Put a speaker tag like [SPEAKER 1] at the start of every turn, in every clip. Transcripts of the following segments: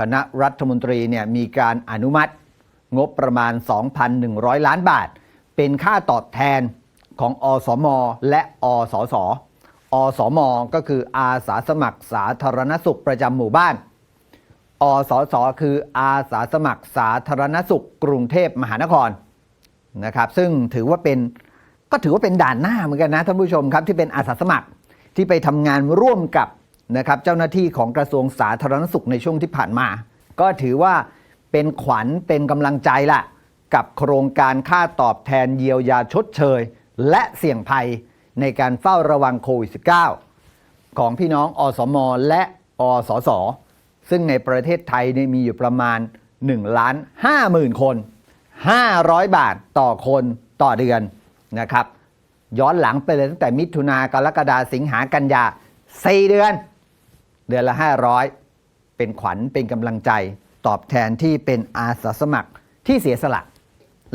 [SPEAKER 1] คณะรัฐมนตรีเนี่ยมีการอนุมัติงบประมาณ 2,100 ล้านบาท เป็นค่าตอบแทนของอสม และอสส อสม ก็คืออาสาสมัครสาธารณสุขประจำหมู่บ้าน อสส คืออาสาสมัครสาธารณสุขกรุงเทพมหานครนะครับ ซึ่งถือว่าเป็นก็ถือว่าเป็นด่านหน้าเหมือนกันนะท่านผู้ชมครับที่เป็นอาสาสมัครที่ไปทำงานร่วมกับ นะครับเจ้าหน้าที่ของกระทรวงสาธารณสุขในช่วงที่ผ่านมา ก็ถือว่าเป็นขวัญเป็นกำลังใจละกับโครงการค่าตอบแทนเยียวยาชดเชย และเสี่ยงภัยในการเฝ้าระวังโควิด -19 ของพี่น้องอสม และอสส ซึ่งในประเทศไทยมีอยู่ประมาณ1ล้าน5หมื่นคน 500 บาทต่อคนต่อเดือนนะครับ ย้อนหลังไปเลยตั้งแต่มิถุนากรกฎาสิงหากันยา4เดือน เดือนละ 500 เป็นขวัญเป็นกำลังใจ ตอบแทนที่เป็นอาสาสมัครที่เสียสละ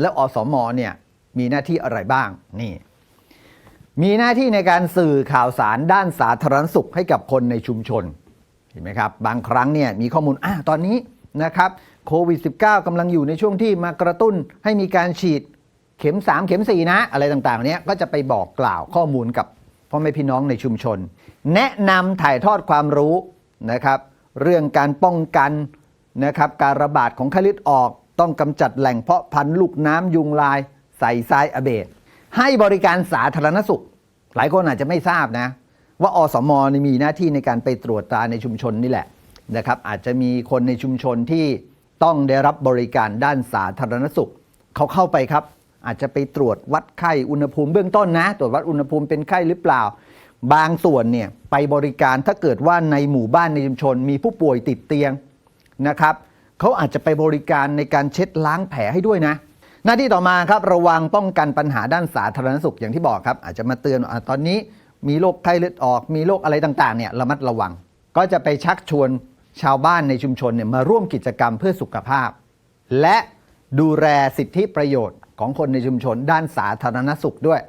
[SPEAKER 1] แล้วอสมเนี่ยมีหน้าที่อะไรบ้างนี่ มีหน้าที่ในการสื่อข่าวสารด้านสาธารณสุขให้กับคนในชุมชนเห็นไหมครับ บางครั้งเนี่ยมีข้อมูลอะตอนนี้นะครับโควิด -19 กำลังอยู่ในช่วงที่มากระตุ้นให้มีการฉีดเข็ม 3 เข็ม 4 นะ อะไรต่างๆเนี้ยก็จะไปบอกกล่าวข้อมูลกับ พ่อแม่พี่น้องในชุมชน แนะนำถ่ายทอดความรู้นะครับ เรื่องการป้องกันนะครับการระบาดของไข้เลือดออกต้องกำจัดแหล่งเพาะพันธุ์ลูกน้ำยุงลาย ใส่ทรายอเบดให้บริการสาธารณสุข หลายคนอาจจะไม่ทราบนะ ว่าอสมนี่มีหน้าที่ในการไปตรวจตราในชุมชนนี่แหละนะครับอาจจะมีคนในชุมชนที่ต้องได้รับบริการด้านสาธารณสุขเขาเข้าไปครับ อาจจะไปตรวจวัดไข้อุณหภูมิเบื้องต้นนะ ตรวจวัดอุณหภูมิเป็นไข้หรือเปล่า บางส่วนเนี่ยไปบริการถ้าเกิดว่าในหมู่บ้านในชุมชน มีผู้ป่วยติดเตียงนะครับเขาอาจจะไปบริการในการเช็ดล้างแผลให้ด้วยนะ หน้าที่ต่อมาครับระวังป้องกันปัญหาด้านสาธารณสุขอย่างที่บอกครับ อาจจะมาเตือนอตอนนี้มีโรคไข้เลือดออก มีโรคอะไรต่างๆเนี่ยระมัดระวัง ก็จะไปชักชวนชาวบ้านในชุมชนเนี่ยมาร่วมกิจกรรมเพื่อสุขภาพ และดูแลสิทธิประโยชน์ ของคนในชุมชนด้านสาธารณสุขด้วย